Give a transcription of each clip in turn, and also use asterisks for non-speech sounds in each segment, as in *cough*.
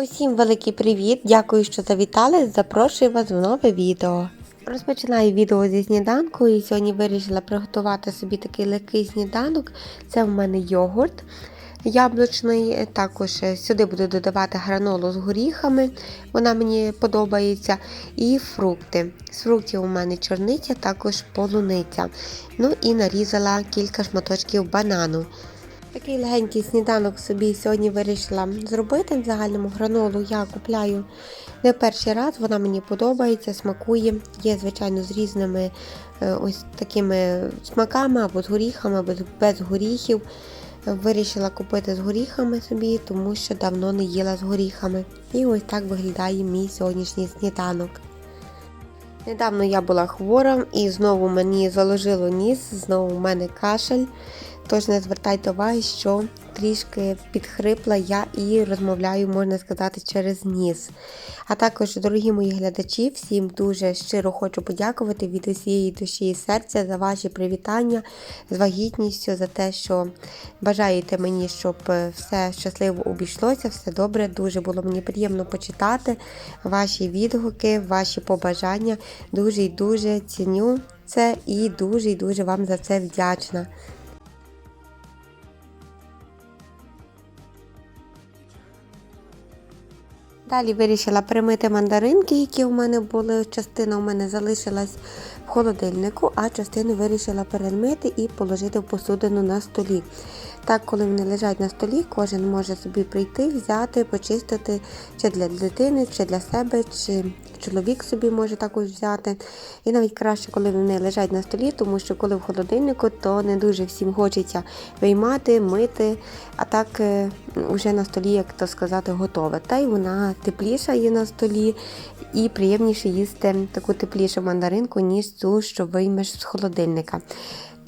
Усім великий привіт! Дякую, що завітали. Запрошую вас в нове відео. Розпочинаю відео зі сніданку і сьогодні вирішила приготувати собі такий легкий сніданок. Це в мене йогурт яблучний. Також е, сюди буду додавати гранолу з горіхами, вона мені подобається. І фрукти. З фруктів у мене чорниця, також полуниця. Ну і нарізала кілька шматочків банану. Такий легенький сніданок собі сьогодні вирішила зробити. В загальному гранолу я купляю не перший раз, вона мені подобається, смакує. Є, звичайно, з різними е, ось такими смаками або з горіхами, або без горіхів. Вирішила купити з горіхами собі, тому що давно не їла з горіхами. І ось так виглядає мій сьогоднішній сніданок. Недавно я була хвора і знову мені заложило ніс, знову в мене кашель. Тож не звертайте уваги, що трішки підхрипла я і розмовляю, можна сказати, через ніс. А також, дорогі мої глядачі, всім дуже щиро хочу подякувати від усієї душі і серця за ваші привітання з вагітністю, за те, що бажаєте мені, щоб е, все щасливо обійшлося, все добре. Дуже було мені приємно почитати ваші відгуки, ваші побажання. Дуже і дуже ціню це і дуже і дуже вам за це вдячна. Далі вирішила перемити мандаринки, які у мене були. Частина у мене залишилась в холодильнику, а частину вирішила перемити і положити в посудину на столі. Так, коли вони лежать на столі, кожен може собі прийти, взяти, почистити чи для дитини, чи для себе, чи чоловік собі може також взяти. І навіть краще, коли вони лежать на столі, тому що коли в холодильнику, то не дуже всім хочеться виймати, мити, а так е, вже на столі, як то сказати, готове. Та й вона тепліша є на столі і приємніше їсти таку теплішу мандаринку, ніж цю, що виймеш з холодильника.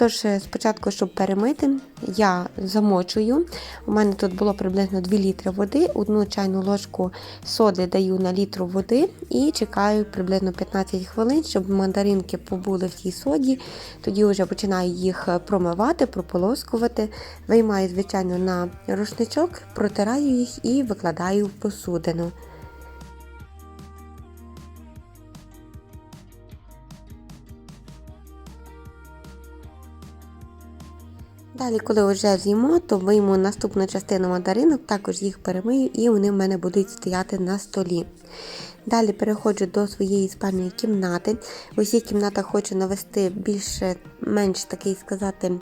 Тож, е, спочатку, щоб перемити, я замочую. У мене тут було приблизно 2 літри води, одну чайну ложку соди даю на літру води і чекаю приблизно 15 хвилин, щоб мандаринки побули в тій соді. Тоді вже починаю їх промивати, прополоскувати. Виймаю, звичайно, на рушничок, протираю їх і викладаю в посудину. Далі, коли вже з'їмо, то вийму наступну частину мандаринок, також їх перемию і вони в мене будуть стояти на столі. Далі переходжу до своєї спальної кімнати. В усіх кімнатах хочу навести більше-менш такий сказати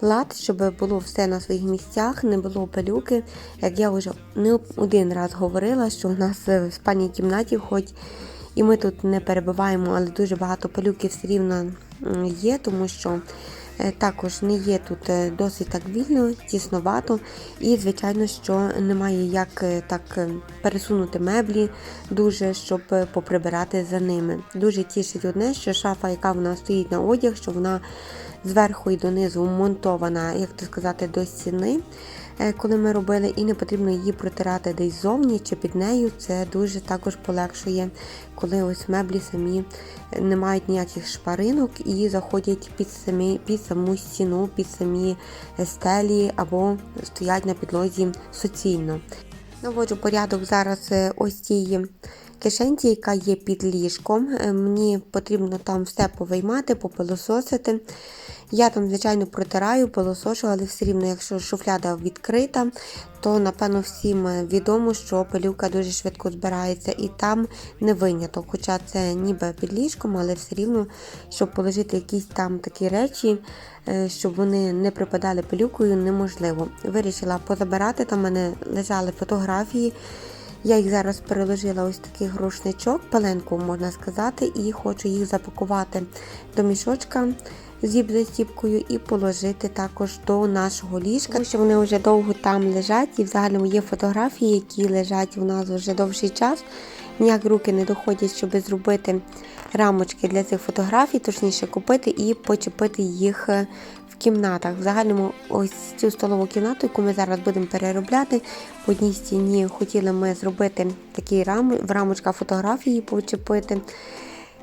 лад, щоб було все на своїх місцях, не було пилюки. Як я вже не один раз говорила, що у нас в спальній кімнаті, хоч і ми тут не перебуваємо, але дуже багато пилюки все рівно є, тому що. Е, Також не є тут е, досить так вільно, тісновато, і, звичайно, що немає як е, так пересунути меблі, дуже, щоб поприбирати за ними. Дуже тішить одне, що шафа, яка в нас стоїть на одяг, що вона зверху і донизу монтована, як то сказати, до стіни. Е, Коли ми робили, і не потрібно її протирати десь ззовні чи під нею, це дуже також полегшує, коли ось меблі самі не мають ніяких шпаринок і заходять під самі під саму стіну, під самі стелі або стоять на підлозі суцільно. Наводжу порядок зараз е, ось цій кишенці, яка є під ліжком. Е, Мені потрібно там все повиймати, попилососити. Я там, звичайно, протираю, пилосошу, але все рівно, якщо шуфляда відкрита, то напевно всім е, відомо, що пилюка дуже швидко збирається і там не виняток. Хоча це ніби під ліжком, але все рівно, щоб положити якісь там такі речі, е, щоб вони не припадали пилюкою, неможливо. Вирішила позабирати, там в мене лежали фотографії. Я їх зараз переложила ось такий грушничок, пеленку можна сказати, і хочу їх запакувати до мішочка зіп застіпкою і положити також до нашого ліжка, тому що вони вже довго там лежать, і взагалі є фотографії, які лежать у нас вже довший час. ніяк руки не доходять, щоб зробити рамочки для цих фотографій, точніше купити і почепити їх кімнатах. В загальному ось цю столову кімнату, яку ми зараз будемо переробляти. В одній стіні хотіли ми зробити такі рами, в рамочках фотографії почепити,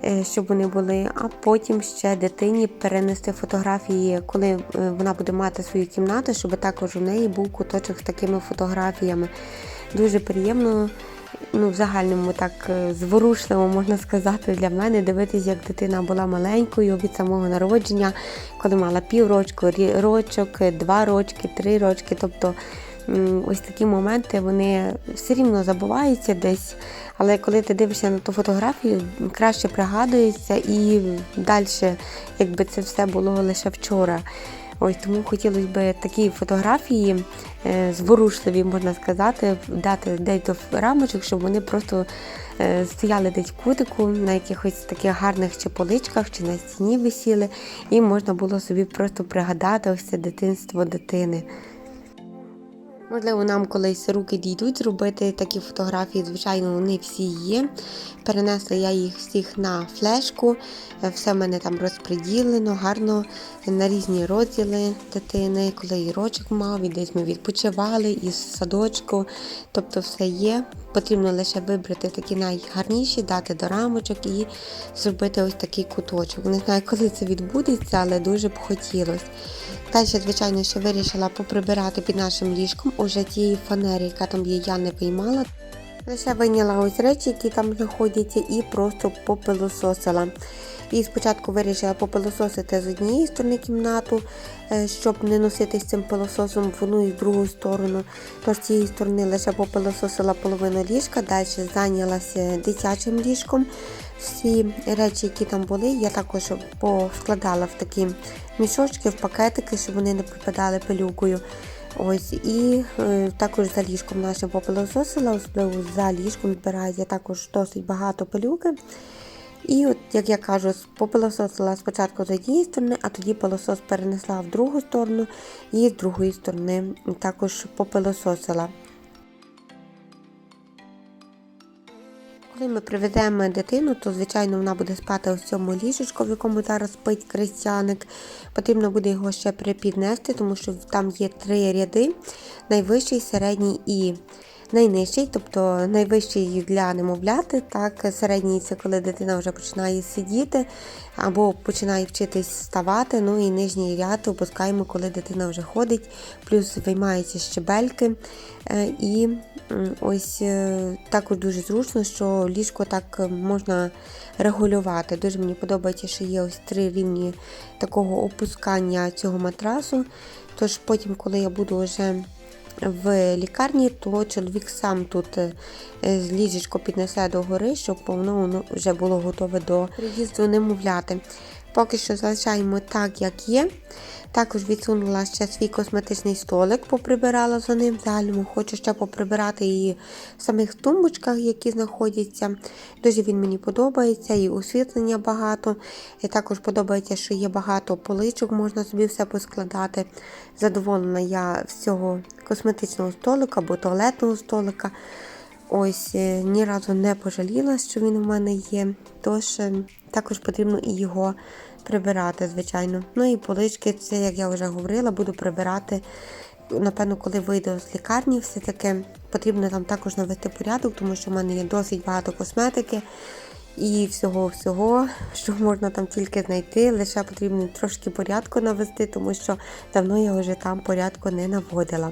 е, щоб вони були, а потім ще дитині перенести фотографії, коли е, вона буде мати свою кімнату, щоб також у неї був куточок з такими фотографіями. Дуже приємно ну, в загальному так е, зворушливо можна сказати для мене дивитися, як дитина була маленькою від самого народження, коли мала піврочку, рочок, е, два рочки, три рочки. Тобто ось такі моменти вони все рівно забуваються десь. Але коли ти дивишся на ту фотографію, краще пригадується і далі, якби це все було лише вчора. Ось тому хотілося б такі фотографії е, зворушливі, можна сказати, дати десь до рамочок, щоб вони просто е, стояли десь в кутику на якихось таких гарних чи поличках, чи на стіні висіли, і можна було собі просто пригадати ось це дитинство дитини. Можливо, нам колись руки дійдуть зробити такі фотографії. Звичайно, вони всі є. Перенесла я їх всіх на флешку. Все в мене там розподілено, гарно на різні розділи дитини, коли і рочок мав, і десь ми відпочивали, і з садочку. Тобто все є. Потрібно лише вибрати такі найгарніші, дати до рамочок і зробити ось такий куточок. Не знаю, коли це відбудеться, але дуже б хотілося. Далі, звичайно, ще вирішила поприбирати під нашим ліжком уже тієї фанери, яка там є, я не виймала. Лише вийняла ось речі, які там знаходяться, і просто попилососила. І спочатку вирішила попилососити з однієї сторони кімнату, е, щоб не носитись цим пилососом в одну і в другу сторону. Тож з цієї сторони лише попилососила половину ліжка, далі зайнялася дитячим ліжком. Всі речі, які там були, я також поскладала в такі мішочки, в пакетики, щоб вони не пропадали пилюкою. Ось і е, також за ліжком нашим попилососила, особливо за ліжком збираю також досить багато пилюки. І от, як я кажу, попилососила спочатку з однієї сторони, а тоді пилосос перенесла в другу сторону і з другої сторони також попилососила. Коли ми приведемо дитину, то звичайно вона буде спати у цьому ліжечку, в якому зараз спить крестяник. Потрібно буде його ще припіднести, тому що там є три ряди: найвищий, середній і найнижчий, тобто найвищий для немовляти, так, середній це коли дитина вже починає сидіти або починає вчитись вставати. Ну і нижній ряд опускаємо, коли дитина вже ходить, плюс виймаються щебельки. Е, І ось е, також дуже зручно, що ліжко так можна регулювати. Дуже мені подобається, що є ось три рівні такого опускання цього матрасу. Тож потім, коли я буду вже в лікарні, то чоловік сам тут е, з ліжечко піднесе до гори, щоб воно вже було готове до приїзду немовляти. Поки що залишаємо так, як є. Також відсунула ще свій косметичний столик, поприбирала за ним. Загальному хочу ще поприбирати і в самих тумбочках, які знаходяться. Дуже він мені подобається, і освітлення багато. І також подобається, що є багато поличок, можна собі все поскладати. Задоволена я з цього косметичного столика або туалетного столика. Ось е, ні разу не пожаліла, що він у мене є. Тож е, також потрібно і його прибирати, звичайно. Ну і полички, це, як я вже говорила, буду прибирати. Напевно, коли вийду з лікарні, все таки потрібно там також навести порядок, тому що в мене є досить багато косметики і всього-всього, *laughs* що можна там тільки знайти. Лише потрібно трошки порядку навести, тому що давно я вже там порядку не наводила.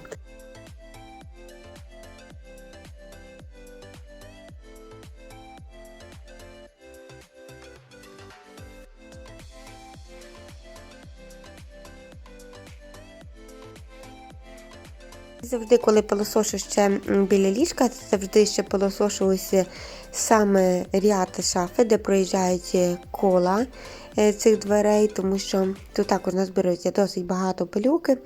Завжди, коли пилосошу ще біля ліжка, завжди ще пилосошу ось е, саме ряд шафи, де проїжджають е, кола цих дверей, тому що тут також назбирується досить багато пилюки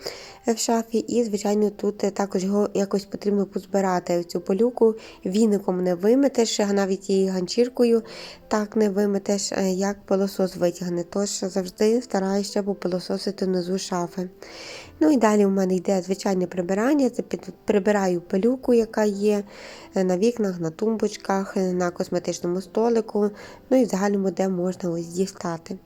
е, в шафі, і, звичайно, тут е, також його якось потрібно позбирати цю пилюку. Віником не виметеш, а навіть і ганчіркою так не виметеш, е, як пилосос витягне. Тож завжди стараюся попилососити внизу шафи. Ну і далі у мене йде звичайне прибирання. Це під, прибираю пилюку, яка є е, на вікнах, на тумбочках, е, на косметичному столику, ну і в загальному, де можна ось дістати.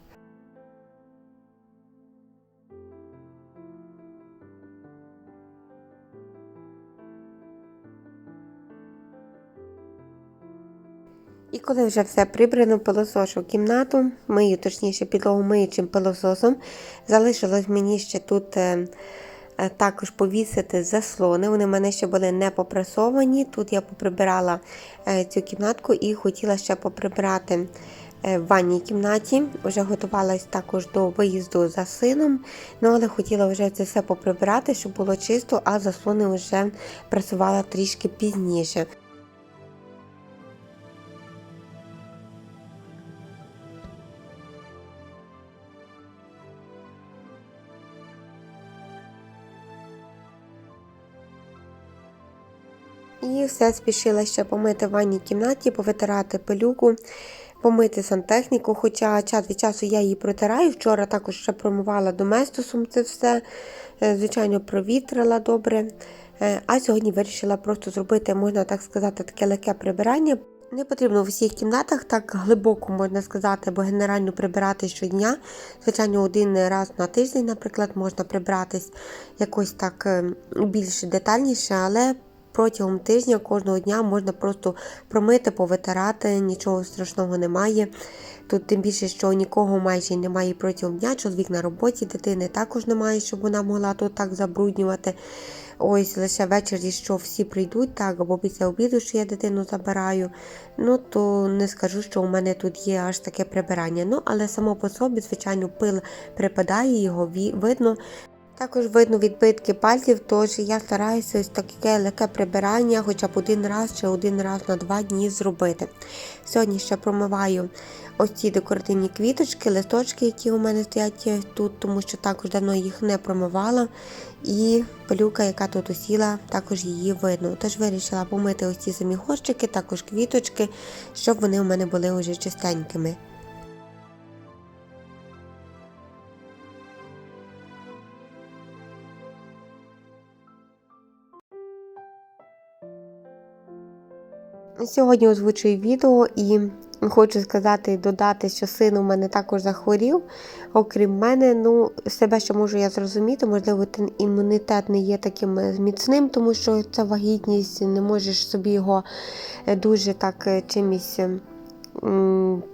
Коли вже все прибрано, пилосошу кімнату, мию, точніше, підлогу миючим пилососом. Залишилось мені ще тут е, е, також повісити заслони. Вони в мене ще були не попрасовані. Тут я поприбирала е, цю кімнатку і хотіла ще поприбирати е, в ванній кімнаті. Вже готувалась також до виїзду за сином, ну але хотіла вже це все поприбирати, щоб було чисто, а заслони вже прасувала трішки пізніше. Все спішила ще помити в ванній кімнаті, повитирати пилюку, помити сантехніку. Хоча час від часу я її протираю. Вчора також ще промивала доместосом це все, е, звичайно, провітрила добре. Е, А сьогодні вирішила просто зробити, можна так сказати, таке легке прибирання. Не потрібно в усіх кімнатах так глибоко можна сказати, бо генерально прибирати щодня. Звичайно, один раз на тиждень, наприклад, можна прибратись якось так е, більш детальніше, але протягом тижня кожного дня можна просто промити, повитирати, нічого страшного немає. Тут тим більше, що нікого майже немає протягом дня, чоловік на роботі, дитини також немає, щоб вона могла тут так забруднювати. Ось лише ввечері, що всі прийдуть, так, або після обіду, що я дитину забираю, ну то не скажу, що у мене тут є аж таке прибирання. Ну, але само по собі, звичайно, пил припадає, його видно. Також видно відбитки пальців, тож я стараюся ось таке легке прибирання, хоча б один раз чи один раз на два дні зробити. Сьогодні ще промиваю ось ці декоративні квіточки, листочки, які у мене стоять тут, тому що також давно їх не промивала. І пилюка, яка тут усіла, також її видно. Тож вирішила помити ось ці самі горщики, також квіточки, щоб вони у мене були уже чистенькими. Сьогодні озвучую відео і хочу сказати і додати, що син у мене також захворів. Окрім мене, ну, себе ще можу я зрозуміти, можливо, ten імунітет не є таким е, міцним, тому що це вагітність, не можеш собі його е, дуже так е, чимось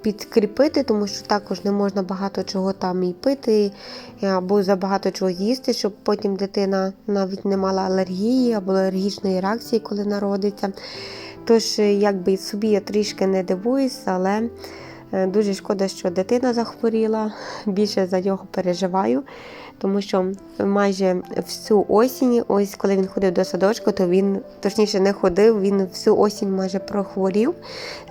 підкріпити, тому що також не можна багато чого там і пити, або забагато чого їсти, щоб потім дитина навіть не мала алергії або алергічної реакції, коли народиться. Тож, е, якби собі я трішки не дивуюсь, але е, дуже шкода, що дитина захворіла. *laughs* Більше за нього переживаю, тому що майже всю осінь, ось коли він ходив до садочку, то він точніше не ходив, він всю осінь майже прохворів.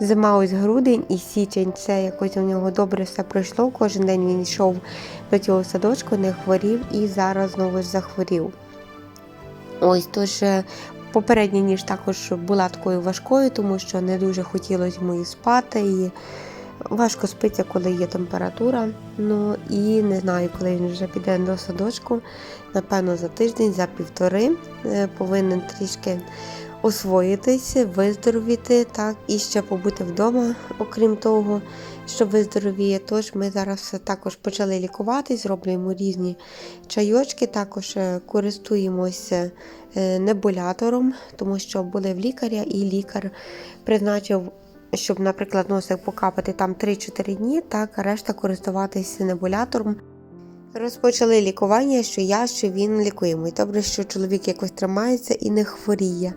Зима ось грудень і січень. Це якось у нього добре все пройшло. Кожен день він йшов до цього садочку, не хворів і зараз знову ж захворів. Ось тож е, Попередня ніж також була такою важкою, тому що не дуже хотілося йому і спати. І важко спиться, коли є температура. Ну і не знаю, коли він вже піде до садочку. Напевно, за тиждень, за півтори е, повинен трішки освоїтись, виздоровіти, так, і ще побути вдома, окрім того, що виздоровіє. Тож ми зараз також почали лікуватись, зроблюємо різні чайочки, також е, користуємося е, небулятором, тому що були в лікаря, і лікар призначив. Щоб, наприклад, носик покапати там 3-4 дні, так, решта користуватися небулятором. Розпочали лікування, що я, що він лікуємо. І добре, що чоловік якось тримається і не хворіє.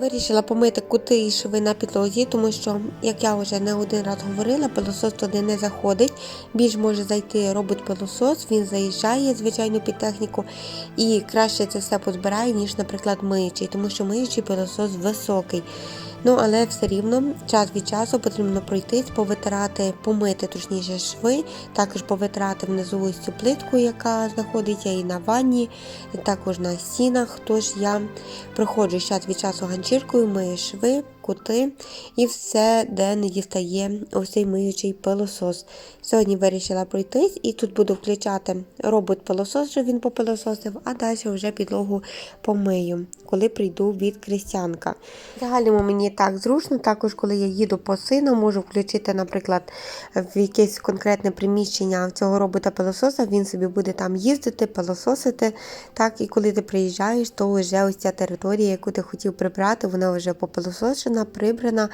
Вирішила помити кути і шви на підлозі, тому що, як я вже не один раз говорила, пилосос туди не заходить. Більш може зайти робот-пилосос, він заїжджає, звичайно, під техніку, і краще це все позбирає, ніж, наприклад, миючий, тому що миючий пилосос високий. Ну, але все рівно час від часу потрібно пройтись, повитирати, помити точніше шви, також повитирати внизу ось цю плитку, яка знаходиться і на ванні, і також на стінах. Тож я проходжу час від часу ганчіркою, мию шви, кути і все, де не дістає ось цей миючий пилосос. Сьогодні вирішила пройтись і тут буду включати робот-пилосос, що він попилососив, а далі вже підлогу помию, коли прийду від крістянка. Загальному мені так зручно, також коли я їду по сину, можу включити, наприклад, в якесь конкретне приміщення цього робота-пилососа, він собі буде там їздити, пилососити. Так, і коли ти приїжджаєш, то вже ось ця територія, яку ти хотів прибрати, вона вже попилосошена, прибрана.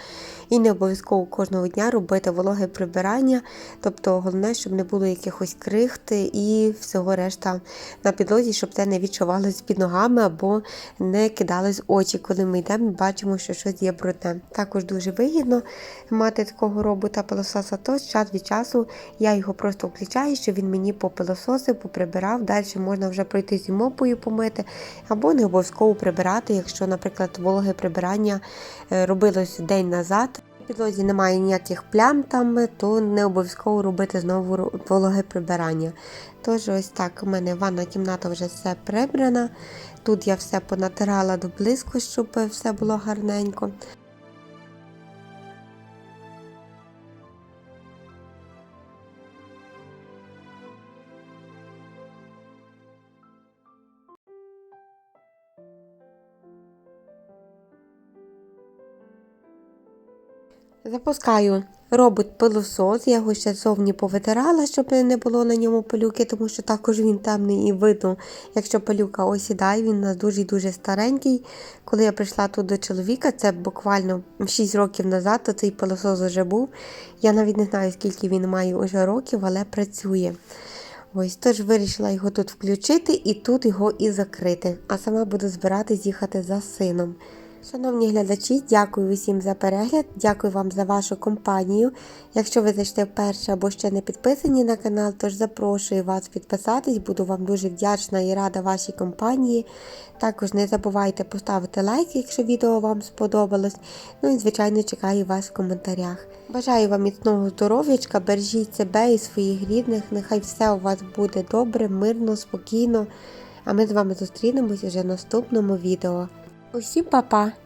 І не обов'язково кожного дня робити вологе прибирання. Тобто головне, щоб не було якихось крихт і всього решта на підлозі, щоб це не відчувалось під ногами або не кидалось очі, коли ми йдемо бачимо, що щось є брудне. Також дуже вигідно мати такого робота пилососа, то час від часу я його просто включаю, щоб він мені попилососив, поприбирав. Далі можна вже пройти зі мопою помити, або не обов'язково прибирати, якщо, наприклад, вологе прибирання е, робилось день назад. На підлозі немає ніяких плям там, то не обов'язково робити знову вологе прибирання. Тож ось так, у мене ванна кімната вже все прибрана. Тут я все понатирала до близько, щоб все було гарненько. Запускаю робот пилосос. Я його ще зовні повитирала, щоб не було на ньому пилюки, тому що також він темний і видно, якщо пилюка осідає, він у нас дуже дуже старенький. Коли я прийшла тут до чоловіка, це буквально 6 років назад, то цей пилосос вже був. Я навіть не знаю, скільки він має уже років, але працює. Ось тож вирішила його тут включити і тут його і закрити. А сама буду збиратись їхати за сином. Шановні глядачі, дякую усім за перегляд, дякую вам за вашу компанію. Якщо ви зайшли вперше або ще не підписані на канал, тож запрошую вас підписатись, буду вам дуже вдячна і рада вашій компанії. Також не забувайте поставити лайк, якщо відео вам сподобалось. Ну і, звичайно, чекаю вас в коментарях. Бажаю вам міцного здоров'ячка, бережіть себе і своїх рідних. Нехай все у вас буде добре, мирно, спокійно. А ми з вами зустрінемось уже в наступному відео. Усім па-па!